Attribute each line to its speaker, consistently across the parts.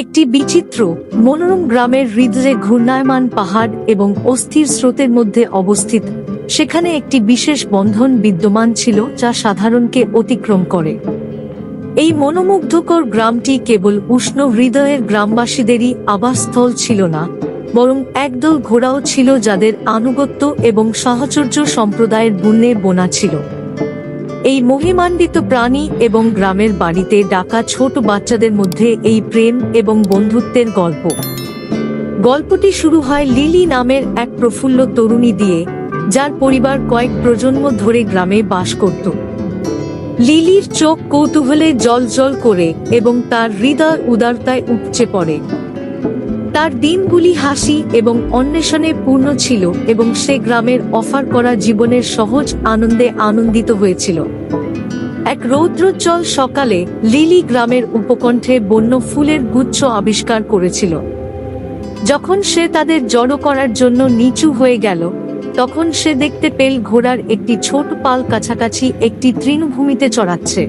Speaker 1: একটি বিচিত্র, মনোরম গ্রামের হৃদয়ে ঘূর্ণায়মান পাহাড় এবং অস্থির স্রোতের মধ্যে অবস্থিত। সেখানে একটি বিশেষ বন্ধন বিদ্যমান ছিল যা সাধারণকে অতিক্রম করে। এই মনোমুগ্ধকর গ্রামটি কেবল উষ্ণ হৃদয়ের গ্রামবাসীদেরই আবাসস্থল ছিল না, বরং একদল ঘোড়াও ছিল যাদের আনুগত্য এবং সাহচর্য সম্প্রদায়ের বুনে বোনা ছিল। এই মহিমান্বিত প্রাণী এবং গ্রামের বাড়িতে ডাকা ছোট বাচ্চাদের মধ্যে এই প্রেম এবং বন্ধুত্বের গল্প। গল্পটি শুরু হয় লিলি নামের এক প্রফুল্ল তরুণী দিয়ে, যার পরিবার কয়েক প্রজন্ম ধরে গ্রামে বাস করত। লিলির চোখ কৌতূহলে জল জল করে এবং তার হৃদয় উদারতায় উপচে পড়ে। তার দিনগুলি হাসি এবং অন্বেষণে পূর্ণ ছিল এবং সে গ্রামের অফার করা জীবনের সহজ আনন্দে আনন্দিত হয়েছিল। এক রৌদ্রোজ্জ্বল সকালে লিলি গ্রামের উপকণ্ঠে বন্য ফুলের গুচ্ছ আবিষ্কার করেছিল। যখন সে তাদের জড়ো করার জন্য নিচু হয়ে গেল, তখন সে দেখতে পেল ঘোড়ার একটি ছোট পাল কাছাকাছি একটি তৃণভূমিতে চড়াচ্ছে।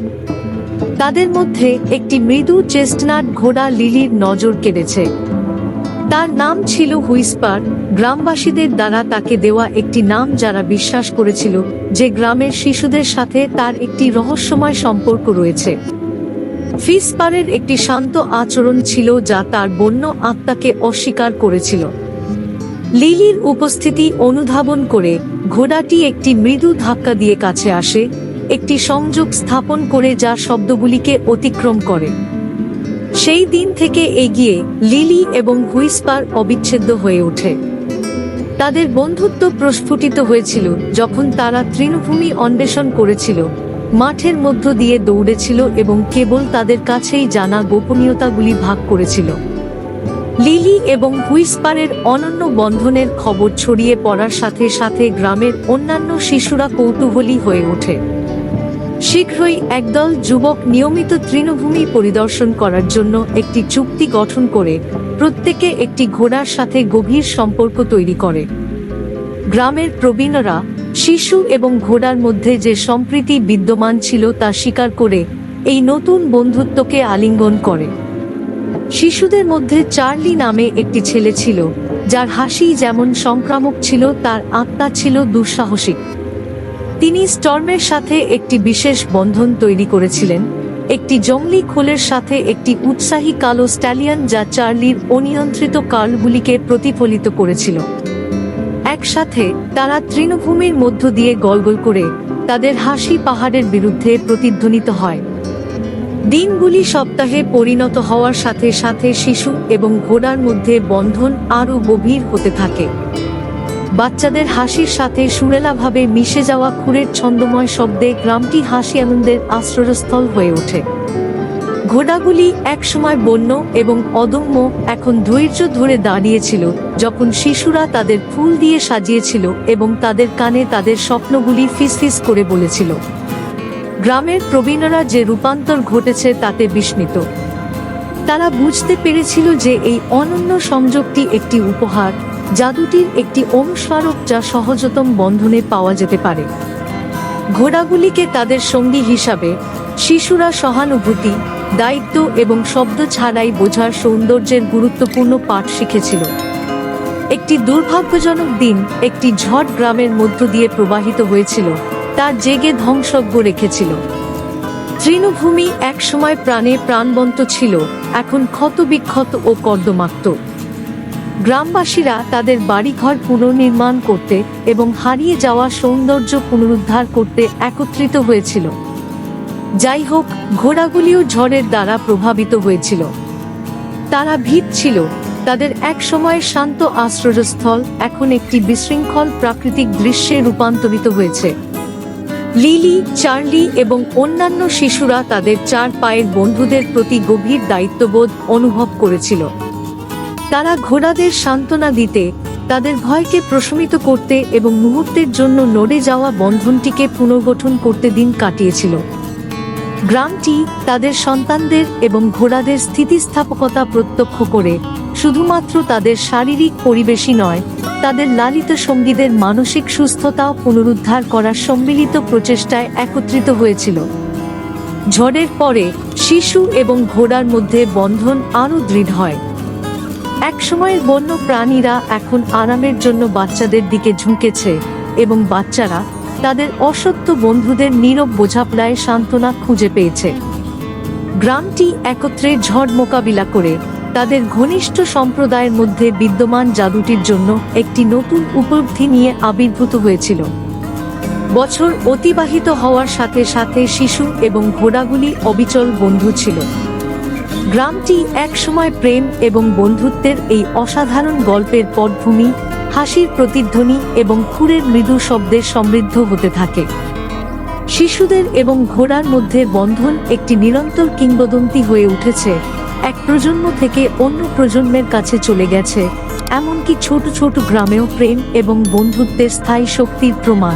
Speaker 1: তাদের মধ্যে একটি মৃদু চেস্টনাট ঘোড়া লিলির নজর কেড়েছে। তার নাম ছিল হুইসপার। গ্রামবাসীদের দ্বারা তাকে দেওয়া একটি নাম যারা বিশ্বাস করেছিল, যে গ্রামের শিশুদের সাথে তার একটি রহস্যময় সম্পর্ক রয়েছে। ফিসপারের একটি শান্ত আচরণ ছিল যা তার বন্য আত্মাকে অস্বীকার করেছিল। লিলির উপস্থিতি অনুধাবন করে ঘোড়াটি একটি মৃদু ধাক্কা দিয়ে কাছে আসে, একটি সংযোগ স্থাপন করে যা শব্দগুলিকে অতিক্রম করে। সেই দিন থেকে এগিয়ে লিলি এবং হুইসপার অবিচ্ছেদ্য হয়ে ওঠে। তাদের বন্ধুত্ব প্রস্ফুটিত হয়েছিল যখন তারা তৃণভূমি অন্বেষণ করেছিল, মাঠের মধ্য দিয়ে দৌড়েছিল এবং কেবল তাদের কাছেই জানা গোপনীয়তাগুলি ভাগ করেছিল। লিলি এবং হুইসপারের অনন্য বন্ধনের খবর ছড়িয়ে পড়ার সাথে সাথে গ্রামের অন্যান্য শিশুরা কৌতূহলী হয়ে ওঠে। শীঘ্রই একদল যুবক নিয়মিত তৃণভূমি পরিদর্শন করার জন্য একটি চুক্তি গঠন করে প্রত্যেকে একটি ঘোড়ার সাথে গভীর সম্পর্ক তৈরি করে। গ্রামের প্রবীণরা শিশু এবং ঘোড়ার মধ্যে যে সম্প্রীতি বিদ্যমান ছিল তা স্বীকার করে এই নতুন বন্ধুত্বকে আলিঙ্গন করে। শিশুদের মধ্যে চার্লি নামে একটি ছেলে ছিল, যার হাসি যেমন সংক্রামক ছিল, তার আত্মা ছিল দুঃসাহসিক। তিনি স্টর্মের সাথে একটি বিশেষ বন্ধন তৈরি করেছিলেন, একটি জঙ্গলি খোলের সাথে একটি উৎসাহী কালো স্ট্যালিয়ন যা চার্লির অনিয়ন্ত্রিত কার্লগুলিকে প্রতিফলিত করেছিল। একসাথে, তারা তৃণভূমির মধ্য দিয়ে গলগল করে তাদের হাসি পাহাড়ের বিরুদ্ধে প্রতিধ্বনিত হয়। দিনগুলি সপ্তাহে পরিণত হওয়ার সাথে সাথে শিশু এবং ঘোড়ার মধ্যে বন্ধন আরও গভীর হতে থাকে। বাচ্চাদের হাসির সাথে সুরেলাভাবে মিশে যাওয়া খুরের ছন্দময় শব্দে গ্রামটি হাসি আনন্দের আশ্রয়স্থল হয়ে ওঠে। ঘোড়াগুলি একসময় বন্য এবং অদম্য, এখন ধৈর্য ধরে দাঁড়িয়েছিল, যখন শিশুরা তাদের ফুল দিয়ে সাজিয়েছিল এবং তাদের কানে তাদের স্বপ্নগুলি ফিসফিস করে বলেছিল। গ্রামের প্রবীণরা যে রূপান্তর ঘটেছে তাতে বিস্মিত। তারা বুঝতে পেরেছিল যে এই অনন্য সংযোগটি একটি উপহার জাদুটির একটি অনুস্মারক যা সহজতম বন্ধনে পাওয়া যেতে পারে। ঘোড়াগুলিকে তাদের সঙ্গী হিসাবে শিশুরা সহানুভূতি, দায়িত্ব এবং শব্দ ছাড়াই বোঝার সৌন্দর্যের গুরুত্বপূর্ণ পাঠ শিখেছিল। একটি দুর্ভাগ্যজনক দিন একটি ঝড় গ্রামের মধ্য দিয়ে প্রবাহিত হয়েছিল, তা জেগে ধ্বংসজ্ঞ রেখেছিল। তৃণভূমি একসময় প্রাণে প্রাণবন্ত ছিল, এখন ক্ষতবিক্ষত ও কর্দমাক্ত। গ্রামবাসীরা তাদের বাড়িঘর পুনর্নির্মাণ করতে এবং হারিয়ে যাওয়া সৌন্দর্য পুনরুদ্ধার করতে একত্রিত হয়েছিল। যাই হোক, ঘোড়াগুলিও ঝড়ের দ্বারা প্রভাবিত হয়েছিল। তারা ভীত ছিল। তাদের এক সময়ের শান্ত আশ্রয়স্থল, এখন একটি বিশৃঙ্খল প্রাকৃতিক দৃশ্যে রূপান্তরিত হয়েছে। লিলি, চার্লি এবং অন্যান্য শিশুরা তাদের চার পায়ের বন্ধুদের প্রতি গভীর দায়িত্ববোধ অনুভব করেছিল। তারা ঘোড়াদের সান্ত্বনা দিতে, তাদের ভয়কে প্রশমিত করতে এবং মুহূর্তের জন্য নড়ে যাওয়া বন্ধনটিকে পুনর্গঠন করতে দিন কাটিয়েছিল। গ্রামটি তাদের সন্তানদের এবং ঘোড়াদের স্থিতিস্থাপকতা প্রত্যক্ষ করে, শুধুমাত্র তাদের শারীরিক পরিবেশই নয়, তাদের লালিত সঙ্গীদের মানসিক সুস্থতাও পুনরুদ্ধার করার সম্মিলিত প্রচেষ্টায় একত্রিত হয়েছিল। ঝড়ের পরে শিশু এবং ঘোড়ার মধ্যে বন্ধন আরও দৃঢ় হয়। একসময়ের বন্য প্রাণীরা এখন আরামের জন্য বাচ্চাদের দিকে ঝুঁকেছে এবং বাচ্চারা তাদের অসত্য বন্ধুদের নীরব বোঝাপড়ায় সান্ত্বনা খুঁজে পেয়েছে। গ্রামটি একত্রে ঝড় মোকাবিলা করে তাদের ঘনিষ্ঠ সম্প্রদায়ের মধ্যে বিদ্যমান জাদুটির জন্য একটি নতুন উপলব্ধি নিয়ে আবির্ভূত হয়েছিল। বছর অতিবাহিত হওয়ার সাথে সাথে শিশু এবং ঘোড়াগুলি অবিচল বন্ধু ছিল। গ্রামটি একসময় প্রেম এবং বন্ধুত্বের এই অসাধারণ গল্পের পটভূমি, হাসির প্রতিধ্বনি এবং খুরের মৃদু শব্দের সমৃদ্ধ হতে থাকে। শিশুদের এবং ঘোড়ার মধ্যে বন্ধন একটি নিরন্তর কিংবদন্তি হয়ে উঠেছে। এক প্রজন্ম থেকে অন্য প্রজন্মের কাছে চলে গেছে। এমনকি ছোট ছোট গ্রামেও প্রেম এবং বন্ধুত্বের স্থায়ী শক্তির প্রমাণ।